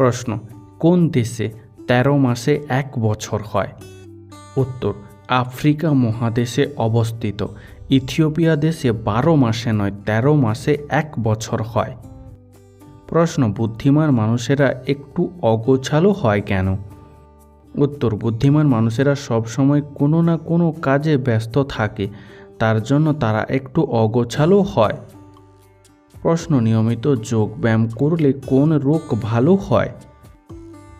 প্রশ্ন, কোন দেশে তেরো মাসে এক বছর হয়? উত্তর, আফ্রিকা মহাদেশে অবস্থিত। ইথিওপিয়া দেশে বারো মাসে নয়, তেরো মাসে এক বছর হয়। প্রশ্ন, বুদ্ধিমান মানুষেরা একটু অগোছালো হয় কেন? উত্তর, বুদ্ধিমান মানুষেরা সবসময় কোনো না কোনো কাজে ব্যস্ত থাকে, তার জন্য তারা একটু অগোছালো হয়। প্রশ্ন, নিয়মিত যোগ ব্যায়াম করলে কোন রোগ ভালো হয়?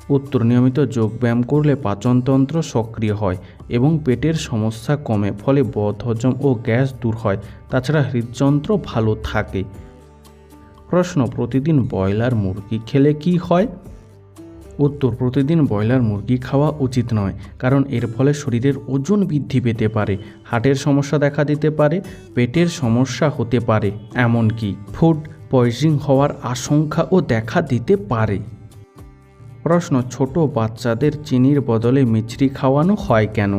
উত্তর, নিয়মিত যোগব্যায়াম করলে পাচনতন্ত্র সক্রিয় হয় এবং পেটের সমস্যা কমে, ফলে বদহজম ও গ্যাস দূর হয়। তাছাড়া হৃদযন্ত্র ভালো থাকে। প্রশ্ন, প্রতিদিন ব্রয়লার মুরগি খেলে কি হয়? উত্তর প্রতিদিন ব্রয়লার মুরগি খাওয়া উচিত নয়, কারণ এর ফলে শরীরের ওজন বৃদ্ধি পেতে পারে, হার্টের সমস্যা দেখা দিতে পারে, পেটের সমস্যা হতে পারে, এমনকি ফুড পয়জিং হওয়ার আশঙ্কাও দেখা দিতে পারে। প্রশ্ন, ছোট বাচ্চাদের চিনির বদলে মিছরি খাওয়ানো হয় কেন?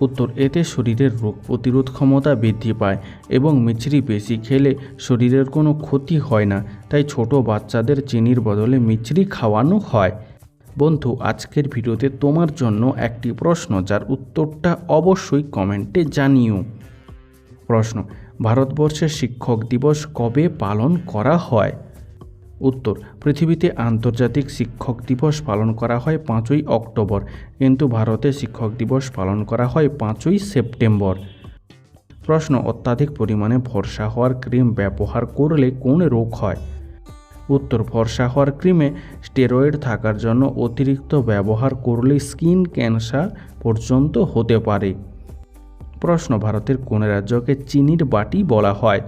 উত্তর, এতে শরীরের রোগ প্রতিরোধ ক্ষমতা বৃদ্ধি পায় এবং মিছরি বেশি খেলে শরীরের কোনো ক্ষতি হয় না তাই ছোট বাচ্চাদের চিনির বদলে মিছরি খাওয়ানো হয়। বন্ধু, আজকের ভিডিওতে তোমার জন্য একটি প্রশ্ন, যার উত্তরটা অবশ্যই কমেন্টে জানিও। প্রশ্ন, ভারতবর্ষের শিক্ষক দিবস কবে পালন করা হয়? উত্তর, পৃথিবীতে আন্তর্জাতিক শিক্ষক দিবস পালন করা হয় পাঁচই অক্টোবর, কিন্তু ভারতে শিক্ষক দিবস পালন করা হয় পাঁচই সেপ্টেম্বর। প্রশ্ন, অত্যাধিক পরিমাণে ভরসা হওয়ার ক্রিম ব্যবহার করলে কোন রোগ হয়? উত্তর ভরসা হওয়ার ক্রিমে স্টেরয়েড থাকার জন্য অতিরিক্ত ব্যবহার করলে স্কিন ক্যান্সার পর্যন্ত হতে পারে। প্রশ্ন, ভারতের কোন রাজ্যকে চিনির বাটি বলা হয়?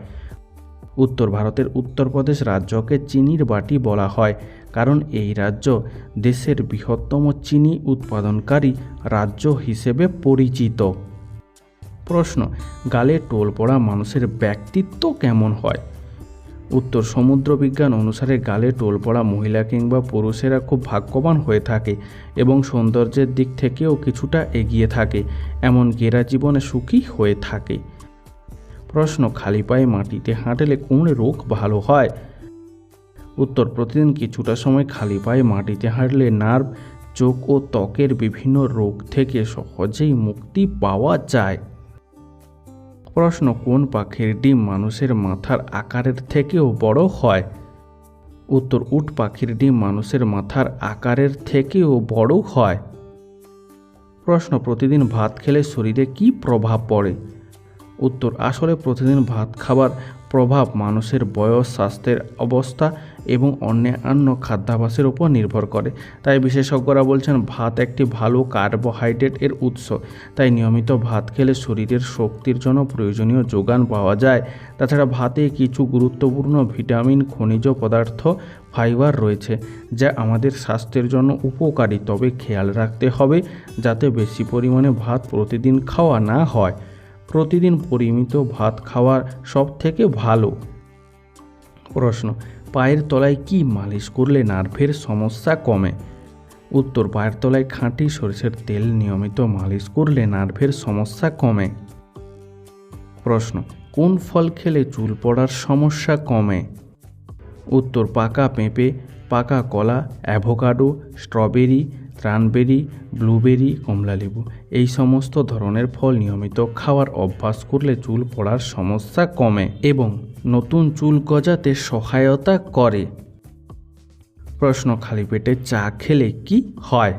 উত্তর ভারতের উত্তরপ্রদেশ রাজ্যকে চিনির বাটি বলা হয়, কারণ এই রাজ্য দেশের বৃহত্তম চিনি উৎপাদনকারী রাজ্য হিসেবে পরিচিত। প্রশ্ন, গালে টোল পড়া মানুষের ব্যক্তিত্ব কেমন হয়? উত্তর সমুদ্র বিজ্ঞান অনুসারে গালে টোল পড়া মহিলা কিংবা পুরুষেরা খুব ভাগ্যবান হয়ে থাকে এবং সৌন্দর্যের দিক থেকেও কিছুটা এগিয়ে থাকে, এমন গেরা জীবনে সুখী হয়ে থাকে। প্রশ্ন, খালি পায়ে মাটিতে হাঁটলে কোন রোগ ভালো হয়? উত্তর, প্রতিদিন কিছুটা সময় খালি পায়ে মাটিতে হাঁটলে নার্ভ, চোখ ও ত্বকের বিভিন্ন রোগ থেকে সহজেই মুক্তি পাওয়া যায়। প্রশ্ন, কোন পাখির ডিম মানুষের মাথার আকারের থেকেও বড় হয়? উত্তর, উট পাখির ডিম মানুষের মাথার আকারের থেকেও বড় হয়। প্রশ্ন, প্রতিদিন ভাত খেলে শরীরে কি প্রভাব পড়ে? উত্তর, আসলে প্রতিদিন ভাত খাবার প্রভাব মানুষের বয়স, স্বাস্থ্যের অবস্থা এবং অন্যান্য খাদ্যাভ্যাসের উপর নির্ভর করে। তাই বিশেষজ্ঞরা বলছেন, ভাত একটি ভালো কার্বোহাইড্রেট এর উৎস। তাই নিয়মিত ভাত খেলে শরীরের শক্তির জন্য প্রয়োজনীয় যোগান পাওয়া যায়। তাছাড়া ভাতে কিছু গুরুত্বপূর্ণ ভিটামিন, খনিজ পদার্থ, ফাইবার রয়েছে, যা আমাদের স্বাস্থ্যের জন্য উপকারী। তবে খেয়াল রাখতে হবে যাতে বেশি পরিমাণে ভাত প্রতিদিন খাওয়া না হয়। প্রতিদিন পরিমিত ভাত খাওয়ার সব থেকে ভালো প্রশ্ন। পায়ের তলায় কি মালিশ করলে নার্ভের সমস্যা কমে? উত্তর, পায়ের তলায় খাঁটি সরষের তেল নিয়মিত মালিশ করলে নার্ভের সমস্যা কমে। প্রশ্ন, কোন ফল খেলে চুল পড়ার সমস্যা কমে? উত্তর, পাকা পেঁপে, পাকা কলা, অ্যাভোকাডো, স্ট্রবেরি ক্রানবেরি ব্লুবেরি, কমলালেবু এই সমস্ত ধরনের ফল নিয়মিত খাওয়ার অভ্যাস করলে চুল পড়ার সমস্যা কমে এবং নতুন চুল গজাতে সহায়তা করে। প্রশ্ন, খালি পেটে চা খেলে কি হয়?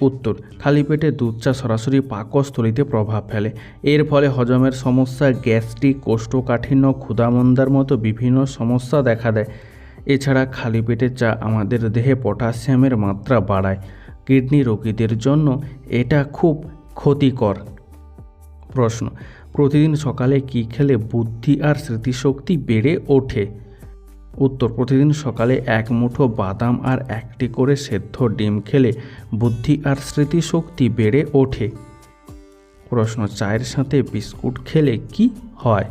উত্তর, খালি পেটে দুধ চা সরাসরি পাকস্থলিতে প্রভাব ফেলে। এর ফলে হজমের সমস্যা, গ্যাস্ট্রিক, কোষ্ঠকাঠিন্য, ক্ষুধামন্দার মতো বিভিন্ন সমস্যা দেখা দেয়। এছাড়া খালি পেটে চা আমাদের দেহে পটাশিয়ামের মাত্রা বাড়ায়। কিডনি রোগীদের জন্য এটা খুব ক্ষতিকর। প্রশ্ন, প্রতিদিন সকালে কি খেলে বুদ্ধি আর স্মৃতিশক্তি বেড়ে ওঠে? উত্তর, প্রতিদিন সকালে এক মুঠো বাদাম আর একটি করে সেদ্ধ ডিম খেলে বুদ্ধি আর স্মৃতিশক্তি বেড়ে ওঠে। প্রশ্ন, চায়ের সাথে বিস্কুট খেলে কি হয়?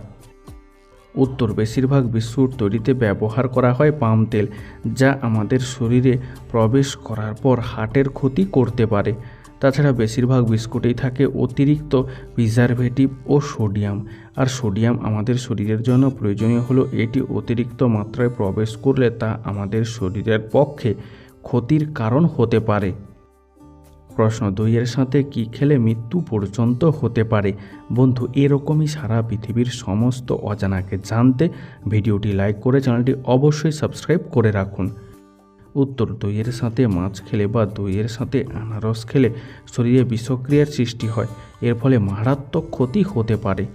উত্তর, বেশিরভাগ বিস্কুট তৈরিতে ব্যবহার করা হয় পাম তেল, যা আমাদের শরীরে প্রবেশ করার পর হার্টের ক্ষতি করতে পারে। তাছাড়া বেশিরভাগ বিস্কুটেই থাকে অতিরিক্ত প্রিজারভেটিভ ও সোডিয়াম। আর সোডিয়াম আমাদের শরীরের জন্য প্রয়োজনীয় হলো এটি অতিরিক্ত মাত্রায় প্রবেশ করলে তা আমাদের শরীরের পক্ষে ক্ষতির কারণ হতে পারে। প্রশ্ন, দইয়ের সাথে কি খেলে মৃত্যু পর্যন্ত হতে পারে? বন্ধু, এরকমই সারা পৃথিবীর সমস্ত অজানাকে জানতে ভিডিওটি লাইক করে চ্যানেলটি অবশ্যই সাবস্ক্রাইব করে রাখুন। উত্তর, দইয়ের সাথে মাছ খেলে বা দইয়ের সাথে আনারস খেলে শরীরে বিষক্রিয়ার সৃষ্টি হয়, এর ফলে মারাত্মক ক্ষতি হতে পারে।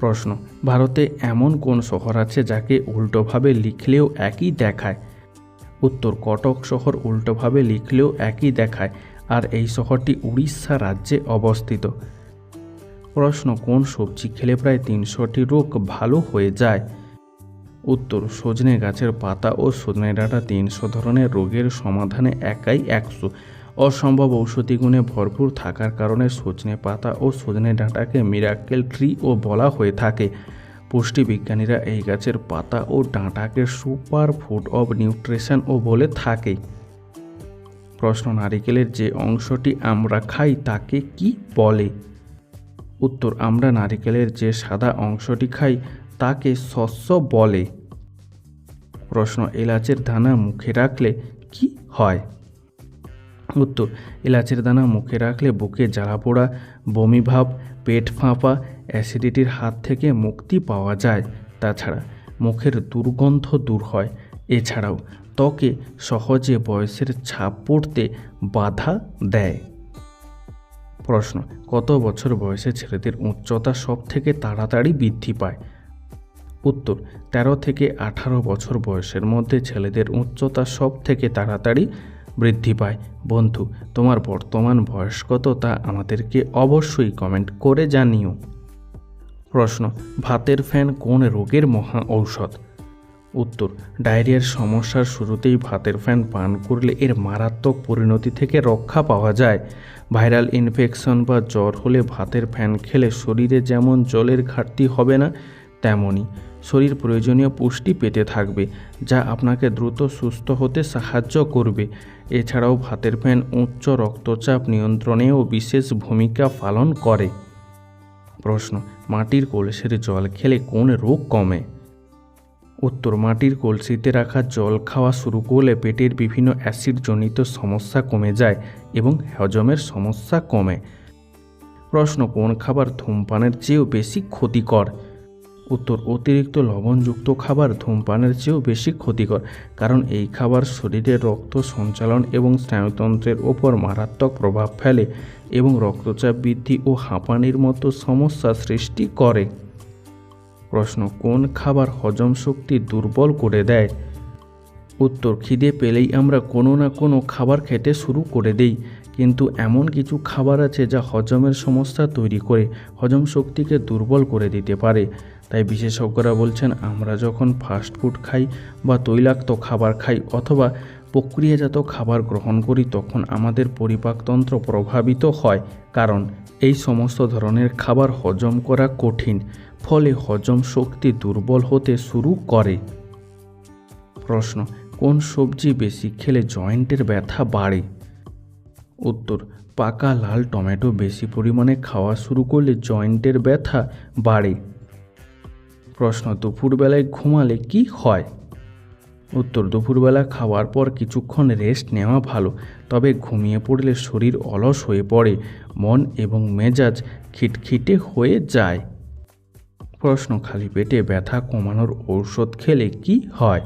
প্রশ্ন, ভারতে এমন কোন শহর আছে যাকে উল্টোভাবে লিখলেও একই দেখায়? উত্তর, কটক শহর উল্টোভাবে লিখলেও একই দেখায়। আর এই শহরটি উড়িষ্যা রাজ্যে অবস্থিত। প্রশ্ন, কোন সবজি খেলে প্রায় তিনশোটি রোগ ভালো হয়ে যায়? উত্তর, সজনে গাছের পাতা ও সজনে ডাঁটা তিনশো ধরনের রোগের সমাধানে একাই একশো। অসম্ভব ঔষধি গুণে ভরপুর থাকার কারণে সজনে পাতা ও সজনে ডাঁটাকে মিরাকেল ট্রি ও বলা হয়ে থাকে। পুষ্টিবিজ্ঞানীরা এই গাছের পাতা ও ডাঁটাকে সুপার ফুড অব নিউট্রিশন ও বলে থাকে। প্রশ্ন, নারিকেলের যে অংশটি আমরা খাই তাকে কি বলে? উত্তর, আমরা নারিকেলের যে সাদা অংশটি খাই তাকে শস্য বলে। প্রশ্ন, এলাচের দানা মুখে রাখলে কি হয়? উত্তর, এলাচের দানা মুখে রাখলে বুকে জ্বালা পোড়া, বমি ভাব, পেট ফাঁপা, অ্যাসিডিটির হাত থেকে মুক্তি পাওয়া যায়। তাছাড়া মুখের দুর্গন্ধ দূর হয়। এছাড়াও ত্বকে সহজে বয়সের ছাপ পড়তে বাধা দেয়। প্রশ্ন, কত বছর বয়সে ছেলেদের উচ্চতা সব থেকে তাড়াতাড়ি বৃদ্ধি পায়? উত্তর ১৩ থেকে আঠারো বছর বয়সের মধ্যে ছেলেদের উচ্চতা সব থেকে তাড়াতাড়ি বৃদ্ধি পায়। বন্ধু, তোমার বর্তমান বয়স কত তা আমাদেরকে অবশ্যই কমেন্ট করে জানিও। প্রশ্ন, ভাতের ফ্যান কোন রোগের মহা ঔষধ? উত্তর, ডায়রিয়ার সমস্যার শুরুতেই ভাতের ফ্যান পান করলে এর মারাত্মক পরিণতি থেকে রক্ষা পাওয়া যায়। ভাইরাল ইনফেকশন বা জ্বর হলে ভাতের ফ্যান খেলে শরীরে যেমন জলের ঘাটতি হবে না তেমনই শরীর প্রয়োজনীয় পুষ্টি পেতে থাকবে, যা আপনাকে দ্রুত সুস্থ হতে সাহায্য করবে। এছাড়াও ভাতের ফ্যান উচ্চ রক্তচাপ নিয়ন্ত্রণেও বিশেষ ভূমিকা পালন করে। প্রশ্ন, মাটির কলসের জল খেলে কোন রোগ কমে? উত্তর মাটির কলসিতে রাখা জল খাওয়া শুরু করলে পেটের বিভিন্ন অ্যাসিডজনিত সমস্যা কমে যায় এবং হজমের সমস্যা কমে। প্রশ্ন, কোন খাবার ধূমপানের চেয়েও বেশি ক্ষতিকর? উত্তর, অতিরিক্ত লবণযুক্ত খাবার ধূমপানের চেয়েও বেশি ক্ষতিকর, কারণ এই খাবার শরীরে রক্ত সঞ্চালন এবং স্নায়ুতন্ত্রের ওপর মারাত্মক প্রভাব ফেলে এবং রক্তচাপ বৃদ্ধি ও হাঁপানির মতো সমস্যা সৃষ্টি করে। প্রশ্ন, কোন খাবার হজম শক্তি দুর্বল করে দেয়? উত্তর, খিদে পেলেই আমরা কোনো না কোনো খাবার খেতে শুরু করে দেই, কিন্তু এমন কিছু খাবার আছে যা হজমের সমস্যা তৈরি করে, হজম শক্তিকে দুর্বল করে দিতে পারে। তাই বিশেষজ্ঞরা বলছেন, আমরা যখন ফাস্ট ফুড খাই বা তৈলাক্ত খাবার খাই অথবা প্রক্রিয়াজাত খাবার গ্রহণ করি, তখন আমাদের পরিপাকতন্ত্র প্রভাবিত হয়, কারণ এই সমস্ত ধরনের খাবার হজম করা কঠিন। ফলে হজম শক্তি দুর্বল হতে শুরু করে। প্রশ্ন, কোন সবজি বেশি খেলে জয়েন্টের ব্যথা বাড়ে? উত্তর, পাকা লাল টমেটো বেশি পরিমাণে খাওয়া শুরু করলে জয়েন্টের ব্যথা বাড়ে। প্রশ্ন, দুপুরবেলায় ঘুমালে কি হয়? উত্তর, দুপুরবেলা খাওয়ার পর কিছুক্ষণ রেস্ট নেওয়া ভালো, তবে ঘুমিয়ে পড়লে শরীর অলস হয়ে পড়ে, মন এবং মেজাজ খিটখিটে হয়ে যায়। প্রশ্ন, খালি পেটে ব্যথা কমানোর ঔষধ খেলে কি হয়?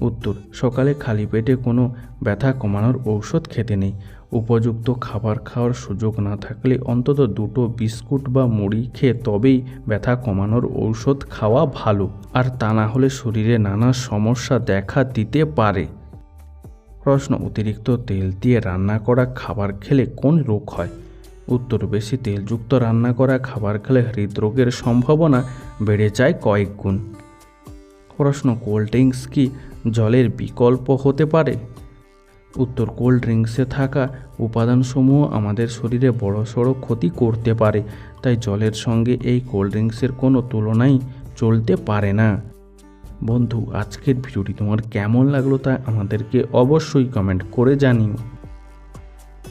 উত্তর, সকালে খালি পেটে কোনো ব্যথা কমানোর ঔষধ খেতে নেই। উপযুক্ত খাবার খাওয়ার সুযোগ না থাকলে অন্তত দুটো বিস্কুট বা মুড়ি খেয়ে তবেই ব্যথা কমানোর ঔষধ খাওয়া ভালো। আর তা না হলে শরীরে নানা সমস্যা দেখা দিতে পারে। প্রশ্ন, অতিরিক্ত তেল দিয়ে রান্না করা খাবার খেলে কোন রোগ হয়? উত্তর বেশি তেলযুক্ত রান্না করা খাবার খেলে হৃদরোগের সম্ভাবনা বেড়ে যায় কয়েক গুণ। প্রশ্ন, কোল্ড ড্রিঙ্কস কি জলের বিকল্প হতে পারে? উত্তর, কোল্ড ড্রিঙ্কসে থাকা উপাদানসমূহ আমাদের শরীরে বড়সড় ক্ষতি করতে পারে, তাই জলের সঙ্গে এই কোল্ড ড্রিঙ্কসের কোনো তুলনাই চলতে পারে না। বন্ধু, আজকের ভিডিওটি তোমার কেমন লাগল তা আমাদেরকে অবশ্যই কমেন্ট করে জানিও।